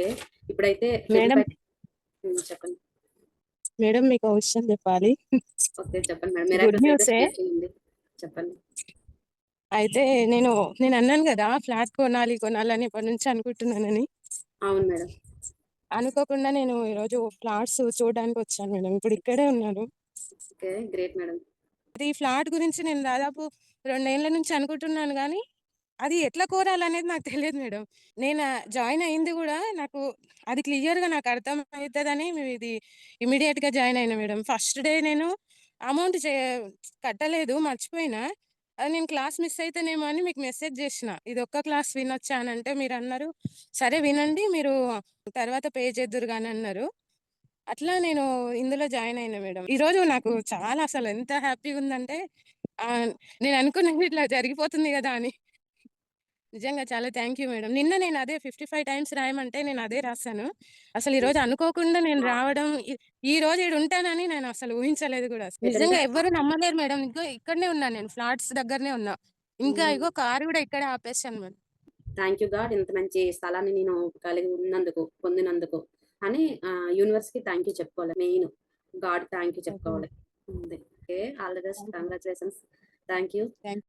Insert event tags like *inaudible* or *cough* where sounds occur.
Okay ఇప్పుడైతే madam. 55 హ్మ్. చెప్పండి. మేడం మీకు ఒక విషయం చెప్పాలి. ఓకే. చెప్పండి మేడం. చెప్పండి. అయితే నేను నేనన్నాను గదా! ఫ్లాట్ కొనాలి, కొనాలని ఎప్పటినుంచో అనుకుంటున్నానని. అవును మేడం. అనుకోకుండా నేను ఈరోజు ఫ్లాట్స్ చూడడానికొచ్చాను మేడం. ఇప్పుడు ఇక్కడే ఉన్నాను. ఓకే. Great madam. అది ఈ ఫ్లాట్ గురించి నేను దాదాపు 2 ఏళ్ళ నుంచి అనుకుంటున్నాను గానీ, అది ఎట్లా కోరాలనేది నాకు తెలియదు మేడం. నేను జాయిన్ అయింది కూడా నాకు అది క్లియర్‌గా నాకు అర్థమైతదని ఇది ఇమ్మీడియేట్‌గా జాయిన్ అయినా మేడం. ఫస్ట్ డే నేను అమౌంట్ చే కట్టలేదు మర్చిపోయినా. అది నేను క్లాస్ మిస్ అయితేనేమో అని మీకు మెసేజ్ చేసిన ఇది ఒక్క క్లాస్ వినొచ్చా మీరు అన్నారు సరే వినండి మీరు తర్వాత పే చేద్దురు కానీ అన్నారు. అట్లా నేను ఇందులో జాయిన్ అయినా మేడం. ఈరోజు నాకు చాలా అసలు ఎంత హ్యాపీగా ఉందంటే నేను అనుకున్నది ఇట్లా జరిగిపోతుంది కదా అని. నిజంగా చాలా థాంక్ యూ మేడం. నిన్న నేను అదే 55 టైమ్స్ రాయమంటే నేను అదే రాసాను. అసలు ఈరోజు *laughs* అనుకోకుండా నేను రావడం ఈ ఈరోజు ఈడుంటానని నేను అసలు ఊహించలేదు గూడా. నిజంగా ఎవ్వరు నమ్మలేరు మేడం. ఇగో ఇక్కడనే ఉన్నా నేను ఫ్లాట్స్ దగ్గరనే ఉన్నా. ఇంకా. ఇగో కారు గూడా ఇక్కడే ఆపేసాను మేడం. థాంక్ యూ గాడ్ ఇంత మంచి స్థలాన్ని నేను కలిగి ఉన్నందుకు, పొందినందుకు అని ఆహ్, యూనివర్స్‌కి థాంక్ యూ చెప్పుకోవాలి మెయిన్. గాడ్ థాంక్ యూ చెప్పుకోవాలి. All the best. Congratulations. Thank you.